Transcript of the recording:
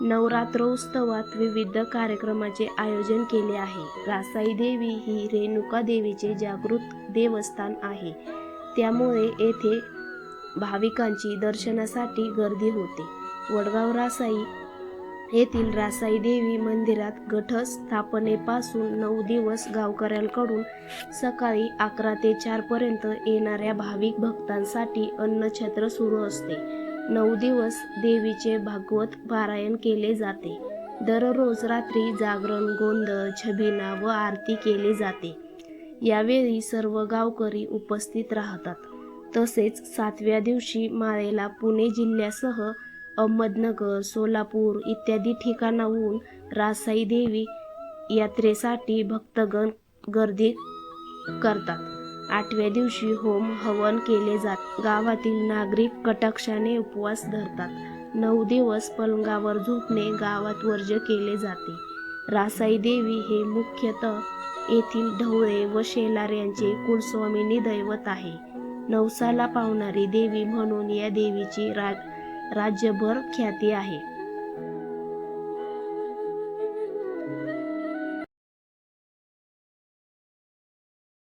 नवरात्रोत्सवात विविध कार्यक्रमाचे आयोजन केले आहे. रासाई देवी ही रेणुका देवीचे जागृत देवस्थान आहे. त्यामुळे येथे भाविकांची दर्शनासाठी गर्दी होते. वडगाव रासाई येथील रासाई देवी मंदिरात घटस्थापनेपासून नऊ दिवस गावकऱ्यांकडून सकाळी अकरा ते चारपर्यंत येणाऱ्या भाविक भक्तांसाठी अन्नछत्र सुरू असते. नऊ दिवस देवीचे भागवत पारायण केले जाते. दररोज रात्री जागरण गोंधळ छबिना व आरती केली जाते. यावेळी सर्व गावकरी उपस्थित राहतात. तसेच सातव्या दिवशी माळेला पुणे जिल्ह्यासह अहमदनगर सोलापूर इत्यादी ठिकाणाहून रासाई देवी यात्रेसाठी भक्तगण गर्दी करतात. आठव्या दिवशी होम हवन केले जात. गावातील नागरिक कटाक्षाने उपवास धरतात. नऊ दिवस पलंगावर झोपणे गावात वर्ज्य केले जाते. रासाई देवी हे मुख्यतः येथील ढवळे व शेलार यांचे कुलस्वामिनी दैवत आहे. नवसाला पावणारी देवी म्हणून या देवीची राज राज्यभर ख्याती आहे.